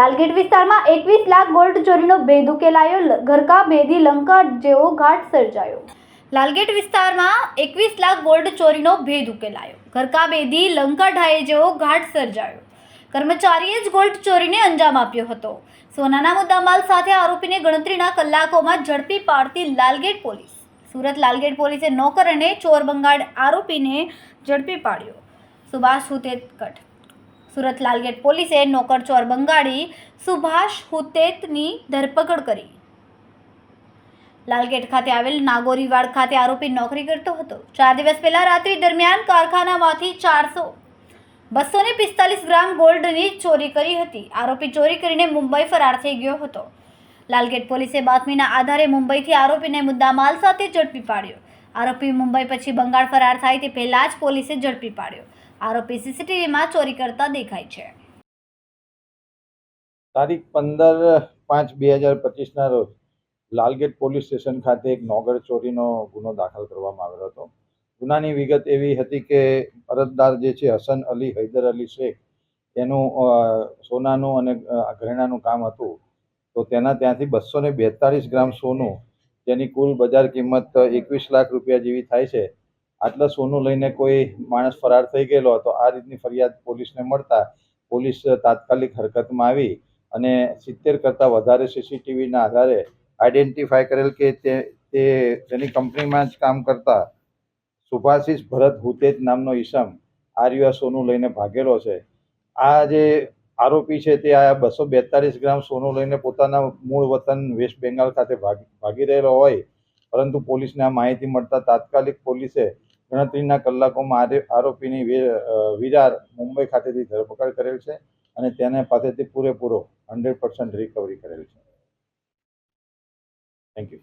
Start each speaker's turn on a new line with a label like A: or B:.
A: લાલગેટ વિસ્તારમાં એકવીસ લાખ ગોલ્ડ ચોરીનો ભેદ ઉકેલાયો. ઘરકા ભેદી લંકા જેવો ઘાટ સર્જાયો. લાલગેટ વિસ્તારમાં એકવીસ લાખ ગોલ્ડ ચોરીનો ભેદ ઉકેલાયો. ઘરકા ભેદી લંકા ઢાએ જેવો ઘાટ સર્જાયો. કર્મચારીએ જ ગોલ્ડ ચોરીને અંજામ આપ્યો હતો. સોનાના મુદ્દામાલ સાથે આરોપીને ગણતરીના કલાકોમાં ઝડપી પાડતી લાલગેટ પોલીસ. સુરત લાલગેટ પોલીસે નોકર અને ચોર બંગાળ આરોપીને ઝડપી પાડ્યો. સુભાષ હુતેતકટ સુરત લાલગેટ પોલીસે નોકરચોર બંગાળી સુભાષ હુતેતની ધરપકડ કરી. લાલગેટ ખાતે આવેલ નાગોરીવાડ ખાતે આરોપી નોકરી કરતો હતો. ચાર દિવસ પહેલા રાત્રિ દરમિયાન કારખાનામાંથી ચારસો બસો ને પિસ્તાલીસ ગ્રામ ગોલ્ડની ચોરી કરી હતી. આરોપી ચોરી કરીને મુંબઈ ફરાર થઈ ગયો હતો. લાલગેટ પોલીસે બાતમીના આધારે મુંબઈથી આરોપીને મુદ્દામાલ સાથે ઝડપી પાડ્યો. આરોપી મુંબઈ પછી બંગાળ ફરાર થાય તે પહેલાં જ પોલીસે ઝડપી પાડ્યો. આરોપી સીસીટીવીમાં ચોરી કરતા દેખાય છે.
B: તારીખ પંદર પાંચ બે હજાર પચીસના રોજ લાલગેટ પોલીસ સ્ટેશન ખાતે એક નોગર ચોરીનો ગુનો દાખલ કરવામાં આવેલો હતો. ગુનાની વિગત એવી હતી કે અરજદાર જે છે હસન અલી, હૈદર અલી શેખ, તેનું સોનાનું અને ઘરેણાનું કામ હતું. તો તેના ત્યાંથી બસો ને બેતાળીસ ગ્રામ સોનું જેની કુલ બજાર કિંમત એકવીસ લાખ રૂપિયા જેવી થાય છે. આટલા સોનું લઈને કોઈ માણસ ફરાર થઈ ગયેલો હતો આ રીતની ફરિયાદ પોલીસને મળતા પોલીસ તાત્કાલિક હરકતમાં આવી અને સિત્તેર કરતાં વધારે સીસીટીવીના આધારે આઈડેન્ટિફાય કરેલ કે તે તે તેની કંપનીમાં જ કામ કરતા સુભાષિસ ભરત હુતેજ નામનો ઈસમ આ રહ્યું સોનું લઈને ભાગેલો છે. આ જે આરોપી છે તે આ બસો બેતાળીસ ગ્રામ સોનું લઈને પોતાના મૂળ વતન વેસ્ટ બેંગાલ ખાતે ભાગી ભાગી રહેલો હોય પરંતુ પોલીસને આ માહિતી મળતા તાત્કાલિક પોલીસે ગણતરીના કલાકોમાં આરે- આરોપીની વિરાર મુંબઈ ખાતેથી ધરપકડ કરેલ છે અને તેને પાસેથી પૂરેપૂરો હંડ્રેડ પર્સન્ટ રિકવરી કરેલ છે. Thank you